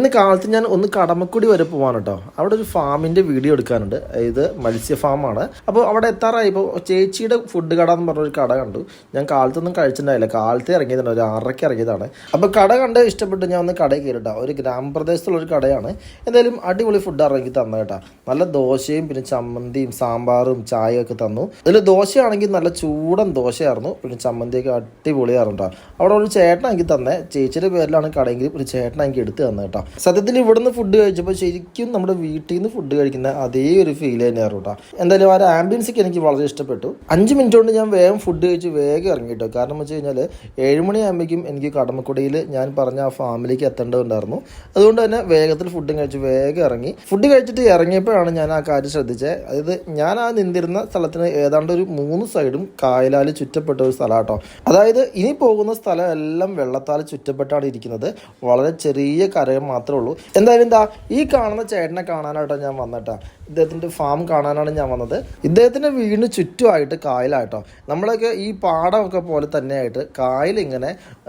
ഇന്ന് കാലത്ത് ഞാൻ ഒന്ന് കടമക്കുടി വരെ പോവാണ് കേട്ടോ. അവിടെ ഒരു ഫാമിന്റെ വീഡിയോ എടുക്കാനുണ്ട്. ഇത് മത്സ്യ ഫാമാണ് അപ്പോൾ അവിടെ എത്താറായി. ഇപ്പോൾ ചേച്ചിയുടെ ഫുഡ് കട എന്ന് പറഞ്ഞൊരു കട കണ്ടു. ഞാൻ കാലത്തൊന്നും കഴിച്ചിട്ടുണ്ടായില്ല. കാലത്തെ ഇറങ്ങിയതാണ്. ഒരു ആറരയ്ക്ക് ഇറങ്ങിയതാണ്. അപ്പോൾ കട കണ്ട് ഇഷ്ടപ്പെട്ട് ഞാൻ ഒന്ന് കടയിൽ കയറിട്ടോ. ഒരു ഗ്രാമപ്രദേശത്തുള്ള ഒരു കടയാണ്. എന്തായാലും അടിപൊളി ഫുഡ് ഇറങ്ങി തന്ന കേട്ടോ. നല്ല ദോശയും പിന്നെ ചമ്മന്തിയും സാമ്പാറും ചായയും ഒക്കെ തന്നു. അതിൽ ദോശയാണെങ്കിൽ നല്ല ചൂടൻ ദോശയായിരുന്നു. പിന്നെ ചമ്മന്തിയൊക്കെ അടിപൊളിയായിരുന്നു കേട്ടോ. അവിടെ ഒരു ചേട്ടൻ തന്നെ ചേച്ചിയുടെ പേരിലാണ് കടയെങ്കിൽ ഒരു ചേട്ടൻ എടുത്ത് തന്നെ കേട്ടോ. സത്യത്തിൽ ഇവിടുന്ന് ഫുഡ് കഴിച്ചപ്പോൾ ശരിക്കും നമ്മുടെ വീട്ടിൽ നിന്ന് ഫുഡ് കഴിക്കുന്ന അതേ ഒരു ഫീൽ തന്നെയായിരുന്നു കേട്ടോ എന്തായാലും ആ ഒരു ആംബിയൻസൊക്കെ എനിക്ക് വളരെ ഇഷ്ടപ്പെട്ടു. അഞ്ച് മിനിറ്റ് കൊണ്ട് ഞാൻ വേഗം ഫുഡ് കഴിച്ച് വേഗം ഇറങ്ങി കേട്ടോ കാരണം വെച്ച് കഴിഞ്ഞാൽ ഏഴുമണിയാകുമ്പോഴേക്കും എനിക്ക് കടമക്കുടിയിൽ ഞാൻ പറഞ്ഞ ആ ഫാമിലിക്ക് എത്തേണ്ടതുണ്ടായിരുന്നു. അതുകൊണ്ട് തന്നെ വേഗത്തിൽ ഫുഡും കഴിച്ച് വേഗം ഇറങ്ങി. ഫുഡ് കഴിച്ചിട്ട് ഇറങ്ങിയപ്പോഴാണ് ഞാൻ ആ കാര്യം ശ്രദ്ധിച്ചത്. അതായത് ഞാൻ ആ നിന്നിരുന്ന സ്ഥലത്തിന് ഏതാണ്ട് ഒരു മൂന്ന് സൈഡും കായലാൽ ചുറ്റപ്പെട്ട ഒരു സ്ഥലം കേട്ടോ അതായത് ഇനി പോകുന്ന സ്ഥലം എല്ലാം വെള്ളത്താൽ ചുറ്റപ്പെട്ടാണ് ഇരിക്കുന്നത്. വളരെ ചെറിയ കരയം മാത്രമേ ഉള്ളൂ. എന്തായാലും എന്താ ഈ കാണുന്ന ചേട്ടനെ കാണാനായിട്ടാണ് ഞാൻ വന്നിട്ടാ. ഇദ്ദേഹത്തിന്റെ ഫാം കാണാനാണ് ഞാൻ വന്നത്. ഇദ്ദേഹത്തിന്റെ വീടിന് ചുറ്റുമായിട്ട് കായലായിട്ടോ നമ്മളൊക്കെ ഈ പാടമൊക്കെ പോലെ തന്നെയായിട്ട്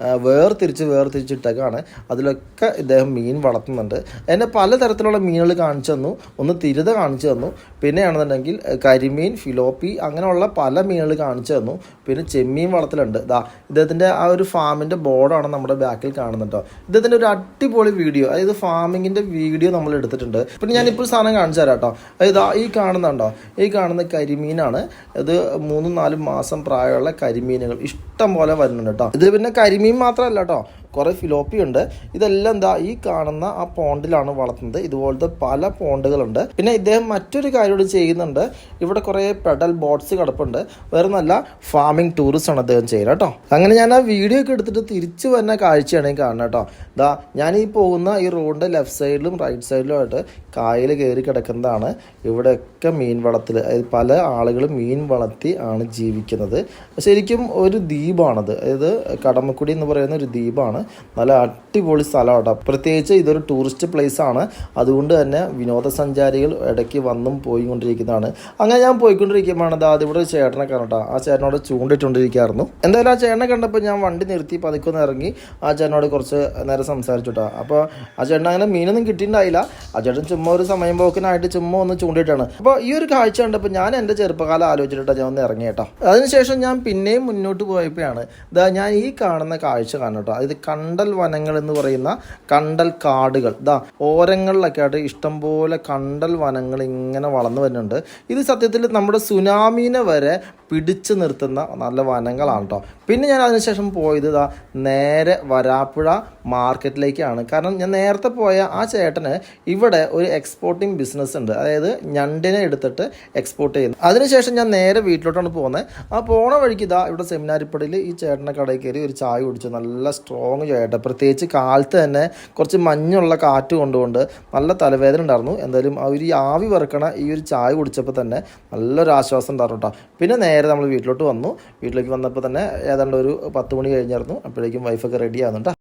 ആ, വേർതിരിച്ച് വേർതിരിച്ചിട്ടൊക്കെയാണ് അതിലൊക്കെ ഇദ്ദേഹം മീൻ വളർത്തുന്നുണ്ട്. എന്നെ പലതരത്തിലുള്ള മീനുകൾ കാണിച്ചു തന്നു. ഒന്ന് തിരുത കാണിച്ചു തന്നു. പിന്നെയാണെന്നുണ്ടെങ്കിൽ കരിമീൻ ഫിലോപ്പി അങ്ങനെയുള്ള പല മീനുകൾ കാണിച്ചു തന്നു. പിന്നെ ചെമ്മീൻ വളർത്തലുണ്ട്. ദാ ഇദ്ദേഹത്തിന്റെ ആ ഒരു ഫാമിന്റെ ബോർഡാണ് നമ്മുടെ ബാക്കിൽ കാണുന്നുണ്ടോ ഇദ്ദേഹത്തിന്റെ ഒരു അടിപൊളി വീഡിയോ അതായത് ഫാമിങ്ങിന്റെ വീഡിയോ നമ്മൾ എടുത്തിട്ടുണ്ട്. പിന്നെ ഞാനിപ്പോൾ സാധനം കാണിച്ചു തരാം കേട്ടോ. ഈ കാണുന്നുണ്ടോ ഈ കാണുന്ന കരിമീനാണ്. ഇത് മൂന്നും നാലും മാസം പ്രായമുള്ള കരിമീനുകൾ ഇഷ്ടം പോലെ വരുന്നുണ്ട് കേട്ടോ. ഇത് പിന്നെ കരിമീൻ മാത്രമല്ല കേട്ടോ. കുറേ ഫിലോപ്പി ഉണ്ട്. ഇതെല്ലാം എന്താ ഈ കാണുന്ന ആ പോണ്ടിലാണ് വളർത്തുന്നത്. ഇതുപോലത്തെ പല പോണ്ടുകളുണ്ട്. പിന്നെ ഇദ്ദേഹം മറ്റൊരു കാര്യം ഇവിടെ ചെയ്യുന്നുണ്ട്. ഇവിടെ കുറേ പെഡൽ ബോട്ട്സ് കിടപ്പുണ്ട്. വേറെ നല്ല ഫാമിംഗ് ടൂറിസ്റ്റ് ആണ് അദ്ദേഹം ചെയ്യുന്നത് കേട്ടോ. അങ്ങനെ ഞാൻ ആ വീഡിയോ ഒക്കെ എടുത്തിട്ട് തിരിച്ചു വരുന്ന കാഴ്ചയാണ് ഈ കാണുന്നത് കേട്ടോ. ഇതാ ഞാൻ ഈ പോകുന്ന ഈ റോഡിന്റെ ലെഫ്റ്റ് സൈഡിലും റൈറ്റ് സൈഡിലുമായിട്ട് കായൽ കയറി കിടക്കുന്നതാണ് ഇവിടെയൊക്കെ മീൻ വളത്തിൽ അതായത് പല ആളുകളും മീൻ വളർത്തി ആണ് ജീവിക്കുന്നത്. ശരിക്കും ഒരു ദ്വീപാണത്. അതായത് കടമക്കുടി എന്ന് പറയുന്ന ഒരു ദ്വീപാണ്. നല്ല അടിപൊളി സ്ഥലമാണ് പ്രത്യേകിച്ച് ഇതൊരു ടൂറിസ്റ്റ് പ്ലേസ് ആണ്. അതുകൊണ്ട് തന്നെ വിനോദസഞ്ചാരികൾ ഇടയ്ക്ക് വന്നും പോയിക്കൊണ്ടിരിക്കുന്നതാണ്. അങ്ങനെ ഞാൻ പോയിക്കൊണ്ടിരിക്കുമ്പോഴാണ് ദാ ഇവിടെ ചേട്ടനെ കാണട്ടോ ആ ചേട്ടനോട് ചൂണ്ടിട്ടുകൊണ്ടിരിക്കുകയായിരുന്നു എന്തായാലും ആ ചേട്ടനെ കണ്ടപ്പോൾ ഞാൻ വണ്ടി നിർത്തി പതുക്കൊന്ന് ഇറങ്ങി ആ ചേട്ടനോട് കുറച്ച് നേരം സംസാരിച്ചു കേട്ടോ അപ്പോൾ ആ ചേട്ടൻ അങ്ങനെ മീനൊന്നും കിട്ടിയിട്ടുണ്ടായില്ല. ആ ചേട്ടൻ ചുമ്മാ ഒരു സമയം പോക്കിനായിട്ട് ചുമ്മാ ഒന്ന് ചൂണ്ടിയിട്ടാണ് അപ്പോൾ ഈ ഒരു കാഴ്ച കണ്ടപ്പോൾ ഞാൻ എന്റെ ചെറുപ്പകാലം ആലോചിച്ചിട്ടാണ് ഞാൻ ഒന്ന് ഇറങ്ങി കേട്ടോ അതിനുശേഷം ഞാൻ പിന്നെയും മുന്നോട്ട് പോയപ്പോഴാണ് ഇതാ ഞാൻ ഈ കാണുന്ന കാഴ്ച കാണും കേട്ടോ ഇത് കണ്ടൽ വനങ്ങൾ എന്ന് പറയുന്ന കണ്ടൽ കാടുകൾ. ഇതാ ഓരങ്ങളിലൊക്കെ ആയിട്ട് ഇഷ്ടംപോലെ കണ്ടൽ വനങ്ങൾ ഇങ്ങനെ വളർന്നു വരുന്നുണ്ട്. ഇത് സത്യത്തിൽ നമ്മുടെ സുനാമീനെ വരെ പിടിച്ചു നിർത്തുന്ന നല്ല വനങ്ങളാണ് കേട്ടോ പിന്നെ ഞാൻ അതിനുശേഷം പോയത് ഇതാ നേരെ വരാപ്പുഴ മാർക്കറ്റിലേക്കാണ്. കാരണം ഞാൻ നേരത്തെ പോയ ആ ചേട്ടന് ഇവിടെ ഒരു എക്സ്പോർട്ടിംഗ് ബിസിനസ് ഉണ്ട്. അതായത് ഞണ്ടിനെ എടുത്തിട്ട് എക്സ്പോർട്ട് ചെയ്യുന്നു. അതിനുശേഷം ഞാൻ നേരെ വീട്ടിലോട്ടാണ് പോകുന്നത്. ആ പോണ വഴിക്ക് ഇതാ ഇവിടെ സെമിനാരിപ്പടിയിൽ ഈ ചേട്ടന്റെ കടയിൽ കയറി ഒരു ചായ കുടിച്ചു നല്ല സ്ട്രോങ് ചായ പ്രത്യേകിച്ച് കാലത്ത് തന്നെ കുറച്ച് മഞ്ഞുള്ള കാറ്റ് കൊണ്ടുകൊണ്ട് നല്ല തലവേദന ഉണ്ടായിരുന്നു. എന്തായാലും ആ ഒരു ആവി വറുക്കണ ഈ ഒരു ചായ കുടിച്ചപ്പോൾ തന്നെ നല്ലൊരു ആശ്വാസം ഉണ്ടായിരുന്നു കേട്ടോ പിന്നെ നേരെ നമ്മൾ വീട്ടിലോട്ട് വന്നു. വീട്ടിലേക്ക് വന്നപ്പോൾ തന്നെ ഏതാണ്ട് ഒരു പത്ത് മണി കഴിഞ്ഞായിരുന്നു അപ്പോഴേക്കും വൈഫൊക്കെ റെഡി ആകുന്നുണ്ട്